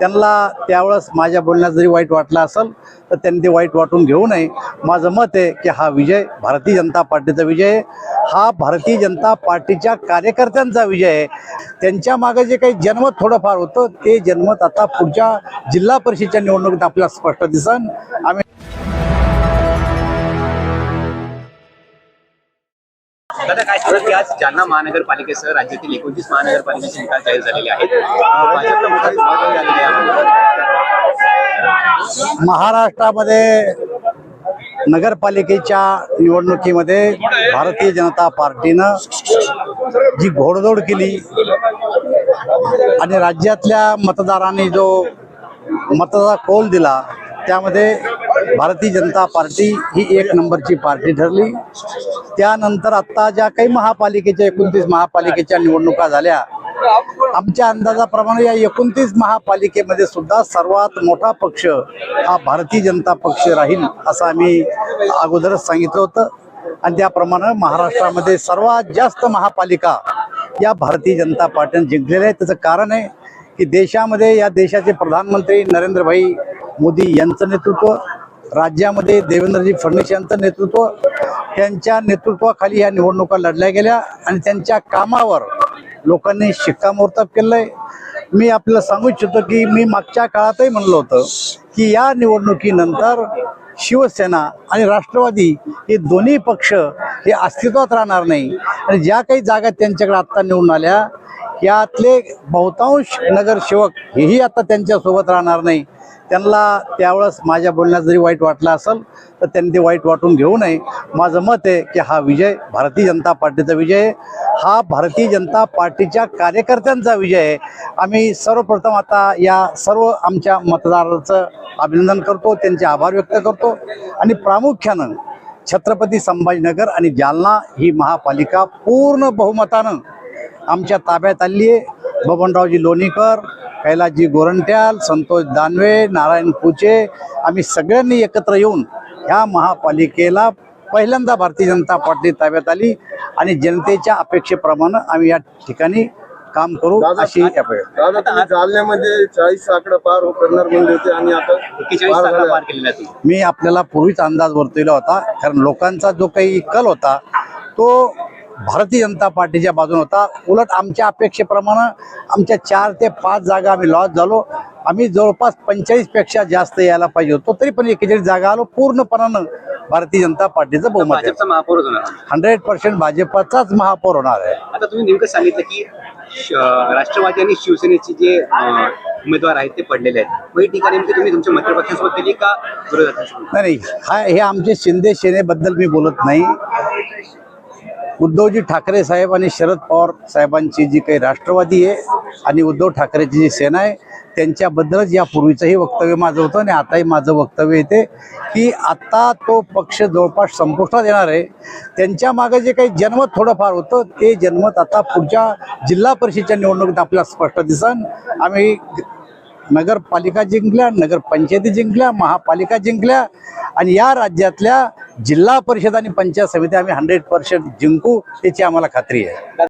त्यांना त्यावेळेस माझ्या बोलण्यात जरी वाईट वाटलं असेल तर त्यांनी ते वाईट वाटून घेऊ नये. माझं मत आहे की हा विजय भारतीय जनता पार्टीचा विजय आहे. हा भारतीय जनता पार्टीच्या कार्यकर्त्यांचा विजय आहे. त्यांच्या मागे जे काही जन्मत थोडंफार होतं ते जन्मत आता पुढच्या जिल्हा परिषदेच्या निवडणुकीत आपल्याला स्पष्ट दिसन. आम्ही दादा काय सांगा की आज जालना महानगरपालिकेसह राज्यातील एकोणतीस महानगरपालिकेचे निकाल जाहीर झालेले आहेत. भाजपला मोठा विभाग झालेला आहे. महाराष्ट्रामध्ये नगरपालिकेच्या निवडणुकीमध्ये भारतीय जनता पार्टीनं जी घोडदौड केली आणि राज्यातल्या मतदारांनी जो मताचा कौल दिला त्यामध्ये भारतीय जनता पार्टी ही एक नंबरची पार्टी ठरली. त्यानंतर आत्ता ज्या काही महापालिकेच्या एकोणतीस महापालिकेच्या निवडणुका झाल्या आमच्या अंदाजाप्रमाणे या एकोणतीस महापालिकेमध्ये सुद्धा सर्वात मोठा पक्ष हा भारतीय जनता पक्ष राहील असं आम्ही अगोदरच सांगितलं होतं. आणि त्याप्रमाणे महाराष्ट्रामध्ये सर्वात जास्त महापालिका या भारतीय जनता पार्टीने जिंकलेल्या आहेत. त्याचं कारण आहे की देशामध्ये या देशाचे प्रधानमंत्री नरेंद्रभाई मोदी यांचं नेतृत्व राज्यामध्ये देवेंद्रजी फडणवीस यांचं नेतृत्व त्यांच्या नेतृत्वाखाली या निवडणुका लढल्या गेल्या आणि त्यांच्या कामावर लोकांनी शिक्कामोर्तब केलंय. मी आपल्याला सांगू इच्छितो की मी मागच्या काळातही म्हणलं होतं की या निवडणुकीनंतर शिवसेना आणि राष्ट्रवादी हे दोन्ही पक्ष हे अस्तित्वात राहणार नाही. आणि ज्या काही जागा त्यांच्याकडे आत्ता निवडून आल्या यातले बहुतांश नगरसेवक हेही आता त्यांच्यासोबत राहणार नाही. त्यांना त्यावेळेस माझ्या बोलण्यात जरी वाईट वाटलं असेल तर त्यांनी ते वाईट वाटून घेऊ नये. माझं मत आहे की हा विजय भारतीय जनता पार्टीचा विजय आहे. हा भारतीय जनता पार्टीच्या कार्यकर्त्यांचा विजय आहे. आम्ही सर्वप्रथम आता या सर्व आमच्या मतदाराचं अभिनंदन करतो त्यांचे आभार व्यक्त करतो. आणि प्रामुख्यानं छत्रपती संभाजीनगर आणि जालना ही महापालिका पूर्ण बहुमतानं आमच्या ताब्यात आली आहे. बबनरावजी लोणीकर कैलासजी गोरंट्याल संतोष दानवे नारायण पुचे आम्ही सगळ्यांनी एकत्र येऊन ह्या महापालिकेला पहिल्यांदा भारतीय जनता पार्टी ताब्यात आली आणि जनतेच्या अपेक्षेप्रमाणे आम्ही या ठिकाणी काम करू अशी जालन्यामध्ये चाळीस आकडा पार हो- करणार म्हणले होते आणि आता. मी आपल्याला पूर्वीच अंदाज वर्तविला होता कारण लोकांचा जो काही कल होता तो भारतीय जनता पार्टीच्या बाजूने होता. उलट आमच्या अपेक्षेप्रमाणे आमच्या चार ते पाच जागा आम्ही लॉस झालो. आम्ही जवळपास पंचेचाळीसपेक्षा जास्त यायला पाहिजे होतो. तरी पण एकेचाळीस जागा आलो. पूर्णपणानं भारतीय जनता पार्टीचं बहुमत महापौर हंड्रेड पर्सेंट भाजपाचाच महापौर होणार आहे. आता तुम्ही नेमकं सांगितलं की राष्ट्रवादी आणि शिवसेनेचे जे उमेदवार आहेत ते पडलेले आहेत. नेमकी तुम्ही तुमच्या मित्रपक्षांसोबत केली का विरोधात नाही नाही. हा हे आमचे शिंदे सेनेबद्दल मी बोलत नाही. उद्धवजी ठाकरे साहेब आणि शरद पवार साहेबांची जी काही राष्ट्रवादी आहे आणि उद्धव ठाकरेची जी सेना आहे त्यांच्याबद्दलच यापूर्वीचंही वक्तव्य माझं होतं आणि आताही माझं वक्तव्य येते की आता तो पक्ष जवळपास संपुष्टात येणार आहे. त्यांच्या मागे जे काही जन्मत थोडंफार होतं ते जन्मत आता पुढच्या जिल्हा परिषदेच्या निवडणुकीत आपल्याला स्पष्ट दिसन. आम्ही नगरपालिका जिंकल्या नगरपंचायती जिंकल्या महापालिका जिंकल्या आणि या राज्यातल्या जिल्हा परिषद आणि पंचायत समिती आम्ही हंड्रेड पर्सेंट जिंकू याची आम्हाला खात्री आहे.